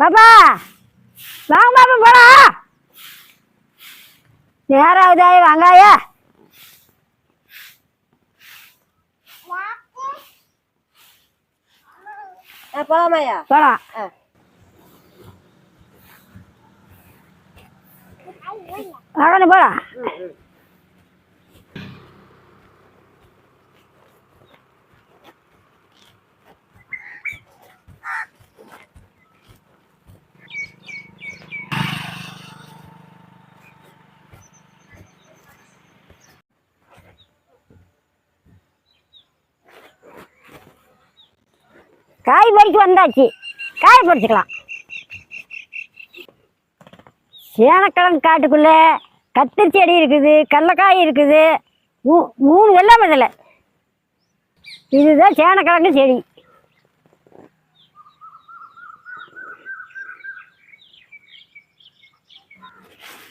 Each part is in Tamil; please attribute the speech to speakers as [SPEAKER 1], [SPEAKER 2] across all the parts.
[SPEAKER 1] பாப்பா வாங்க பாப்பா போலாம் நேராகுதா வெங்காய
[SPEAKER 2] ஆ. போலாமாயா
[SPEAKER 1] போலாம்
[SPEAKER 2] ஆ
[SPEAKER 1] வாங்கண்ணு போலாம் காய் பறிக்க வந்தாச்சு. காய் பறிச்சுக்கலாம் சேனக்கிழங்கு காட்டுக்குள்ளே கத்திரி செடி இருக்குது கடலக்காய் இருக்குது. மூ மூணு வெள்ளாமை இதில். இதுதான் சேனக்கிழங்கு செடி.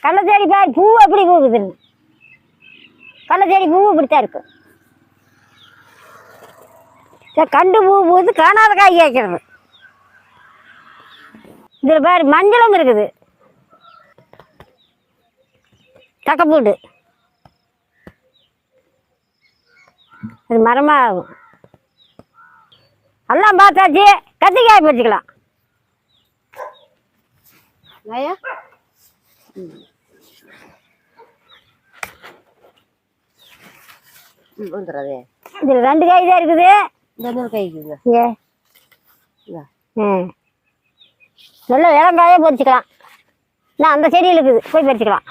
[SPEAKER 1] கடலச்சேடி பாய் பூ அப்படி பூக்குதுன்னு? கடலச்சேடி பூ இப்படித்தான் இருக்கும் கண்டு பூ பூத்து காணாத காய் கேட்கறது. இதில் பாரு மஞ்சளும் இருக்குது. தக்கப்பூண்டு அது மரமாக ஆகும். எல்லாம் பார்த்தாச்சு. கத்திரிக்காய் பறிச்சுக்கலாம்.
[SPEAKER 2] ஐயா.
[SPEAKER 1] இதில் ரெண்டு காய் தான் இருக்குது.
[SPEAKER 2] இந்த இன்னொரு கைக்குங்க இந்தா.
[SPEAKER 1] ம். நல்ல இளங்காயே பறிச்சுக்கலாம். நான் அந்த செடியில் இருக்குது. போய் பறிச்சுக்கலாம்.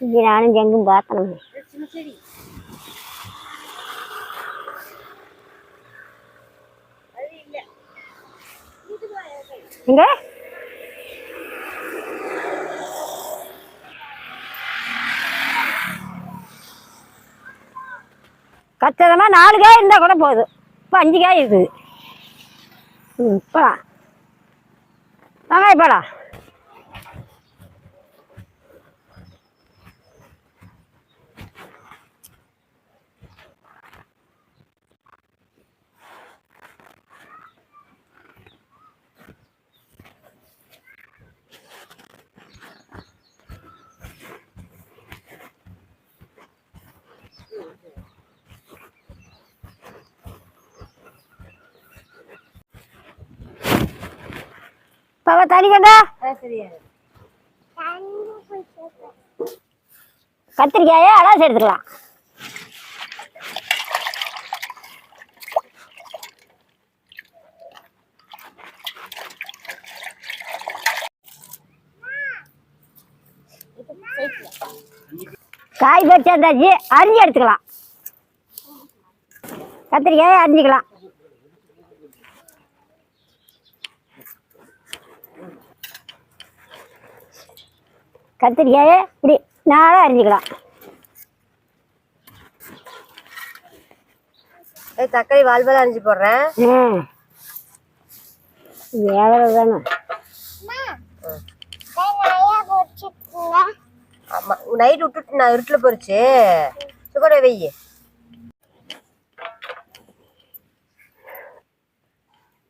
[SPEAKER 1] இங்கே நானும் எங்கும் பார்த்தணும்
[SPEAKER 2] சின்ன செடி
[SPEAKER 1] எங்க கச்சிதமாக நாலு காய் இருந்தால் கூட போதும் இப்போ அஞ்சு காய் இருக்குது. ம் போலாம். வெங்காயம் போலாம். பாப்பா தண்ணி கண்டா. கத்திரிக்காயை அலாசி எடுத்துக்கலாம். காய் பறிச்சாந்தாச்சு அரிஞ்சு எடுத்துக்கலாம். கத்திரிக்காயை அரிஞ்சிக்கலாம். கத்திரிக்காயை இப்படி நாளாக அரிஞ்சிக்கலாம்.
[SPEAKER 2] ஏய் தக்காளி வால்வெல்லாம் அரிஞ்சு போடுறேன்.
[SPEAKER 1] ம் எவ்வளவு தானே.
[SPEAKER 2] ஆமா நைட் விட்டுட்டு நான் இருட்டில் பொறிச்சு சுகரை வெய்யி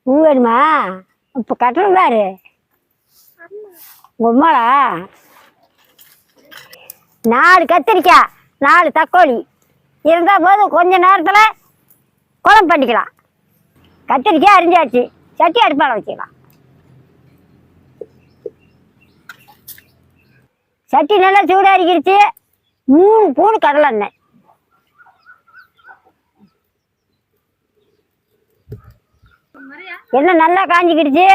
[SPEAKER 1] பூ வேணுமா? இப்போ கட்டணும் பாரு. உங்கள் அம்மாடா நாலு கத்திரிக்காய் நாலு தக்காளி. இருந்தால் போதும் கொஞ்ச நேரத்தில் குழம்பு பண்ணிக்கலாம். கத்திரிக்காய் அரிஞ்சாச்சு. சட்டி அடுப்பால் வச்சுக்கலாம். சட்டி நல்லா சூடாரிக்கிடுச்சு மூணு பூணு கடலெண்ணெய். எண்ணெய் நல்லா காஞ்சிக்கிடுச்சு.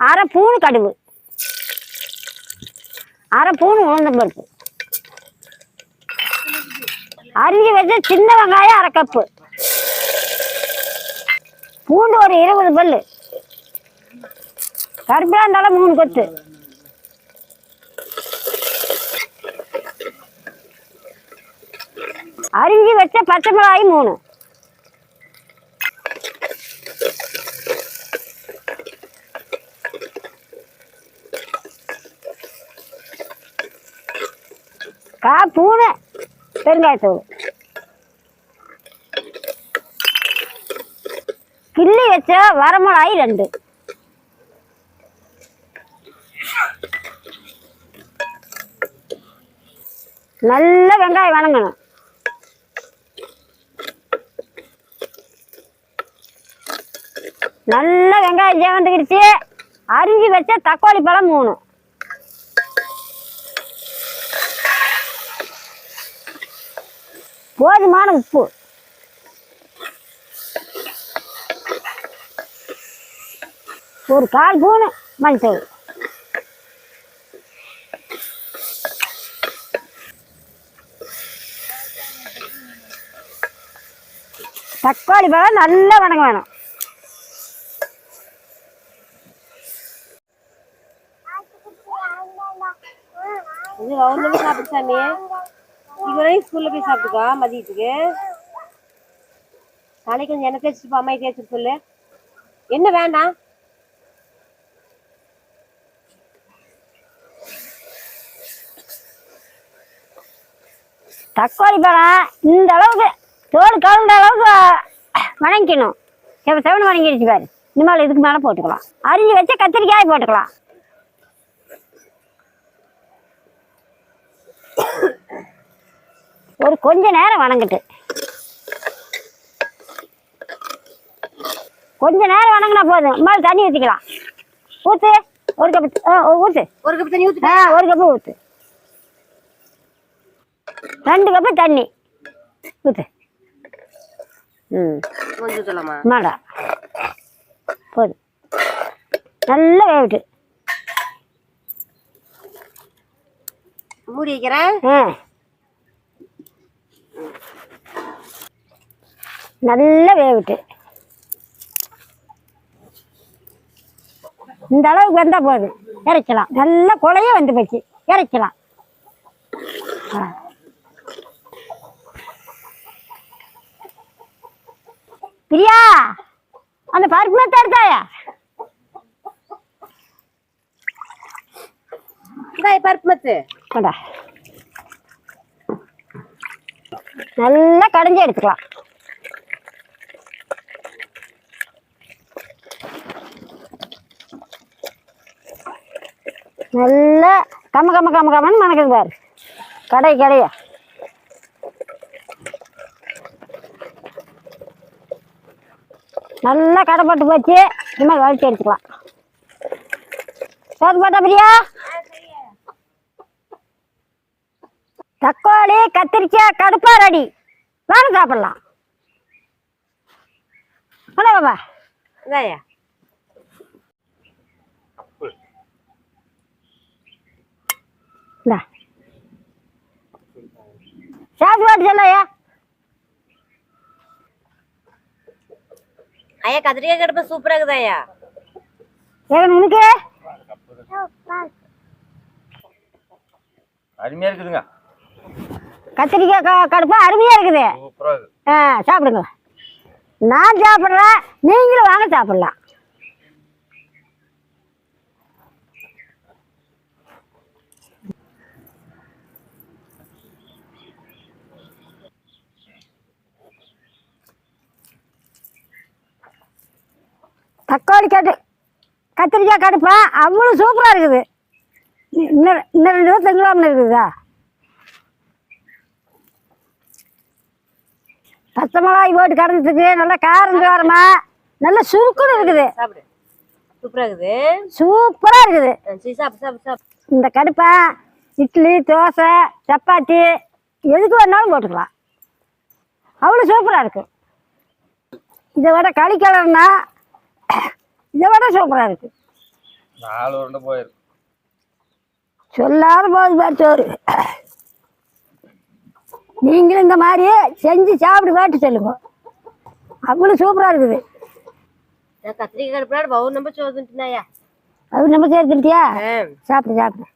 [SPEAKER 1] அரை பூணு கடுகு. அரை பூணு உளுந்தம் பருப்பு அரிஞ்சு வச்சு சின்ன வெங்காயம் அரை கப்பு பூண்டு ஒரு இருபது பல்லு கருப்பிலாம் இருந்தாலும் மூணு கொத்து. அரிஞ்சு வச்ச பச்சை மிளகாயும் மூணு. கா பூனை. பெருங்காயத்தூள் கிள்ளி வச்ச வரமிளகாய் ரெண்டு. நல்ல வெங்காயம் வணங்கணும் நல்ல வெங்காயம் சேவந்துக்கிடுச்சு அரிஞ்சு வச்ச தக்காளி பழம் மூணு. போதுமான உப்பு. ஒரு கால் பூனு மஞ்சள். தக்காளி பழம் நல்லா வணங்க வேணும்.
[SPEAKER 2] இது சாப்பிட்டு சாமி. இதுவரையும் ஸ்கூலில் போய் சாப்பிட்டுக்கா மதியத்துக்கு? நாளைக்கு கொஞ்சம் எண்ணெய் தேய்ச்சிட்டு அம்மையை தேய்ச்சிட்டு சொல்லு. என்ன வேண்டாம்?
[SPEAKER 1] தக்காளி பழம் இந்த அளவுக்கு தோல் கலந்த அளவுக்கு வணங்கிக்கணும். செவ செவன் வணங்கிடுச்சு பாரு. இனிமேல் இதுக்கு மேலே போட்டுக்கலாம். அரிஞ்சு வச்ச கத்திரிக்காய் போட்டுக்கலாம். ஒரு கொஞ்ச நேரம் வணங்கிட்டு. கொஞ்ச நேரம் வணங்கினா போதும். இனிமேல் தண்ணி ஊற்றிக்கலாம் ஊற்று ஒரு கப்பு ஆ ஊற்று
[SPEAKER 2] ஒரு கப் தண்ணி ஊத்துட்டா?
[SPEAKER 1] ஆ ஒரு கப்பு ஊற்று ரெண்டு கப்பு தண்ணி. ஊற்று ம். மாடா போதும். நல்லா வேவிட்டு
[SPEAKER 2] மூடி வைக்கிறேன்.
[SPEAKER 1] ஆ. நல்லா வேவிட்டு இந்த அளவுக்கு வந்தால் போதும். இறைக்கலாம். நல்லா குழைய வந்து போச்சு. இறைக்கலாம். பிரியா அந்த பருப்பு மத்த எடுத்தாயா?
[SPEAKER 2] பருப்பு மத்து.
[SPEAKER 1] நல்லா கடைஞ்சி எடுத்துக்கலாம். நல்லா கம்ம கம்ம கம்ம கம்மன்னு மணக்குங்க பாரு. கடை கடையா. நல்லா கடை போட்டு போச்சு இனிமேல் வலிச்சு எடுத்துக்கலாம் சோறு போட்டா பிரியா? தக்காளி கத்திரிக்காய் கடுப்பா ரெடி வாங்க சாப்பிடலாம். அண்ணா பாபா
[SPEAKER 2] இந்தாயா.
[SPEAKER 1] இந்தா பாட்டு சொல்லையா
[SPEAKER 2] ஐயா கத்திரிக்காய் கடுப்பு சூப்பரா இருக்குதாயா
[SPEAKER 1] ஏன் உனக்கு
[SPEAKER 3] அருமையா இருக்குதுங்க
[SPEAKER 1] கத்திரிக்காய் க கடுப்பா அருமையாக இருக்குது
[SPEAKER 3] சூப்பரா இருக்கு
[SPEAKER 1] ஆ சாப்பிடுங்க நான் சாப்பிட்றேன் நீங்களும் வாங்க சாப்பிடலாம் தக்காளி கட்டு கத்திரிக்காய் கடுப்பா? அவ்வளோ சூப்பராக இருக்குது. இன்னும் இன்னும் ரெண்டு பேர் திங்களாமல் இருக்குதா? பச்சை மிளகாய் போட்டு கறந்துட்டுக்கு நல்லா காரம் காரமா நல்லா சுருக்குன்னு இருக்குது.
[SPEAKER 2] சாப்பிடு. சூப்பரா இருக்குது.
[SPEAKER 1] சூப்பராக இருக்குது. இந்த கடுப்பை இட்லி தோசை சப்பாத்தி எதுக்கு வேணாலும் போட்டுக்கலாம். அவ்வளோ சூப்பராக இருக்கு. இதை விட களி கலர்னா இதை விட சூப்பராக இருக்கு.
[SPEAKER 3] நாலு உருண்டை போயிருக்கு.
[SPEAKER 1] சொல்லாத போது பாரு சோறு. நீங்களும் இந்த மாதிரி செஞ்சு சாப்பிட்டு பாட்டு சொல்லுங்க. அவ்வளோ சூப்பராக இருக்குது.
[SPEAKER 2] கத்திரிக்காய் பவுன் நம்ப சோதுன்ட்டுனாயா
[SPEAKER 1] அது நம்ம சேர்த்துட்டியா
[SPEAKER 2] ஆ.
[SPEAKER 1] சாப்பிடு சாப்பிடு.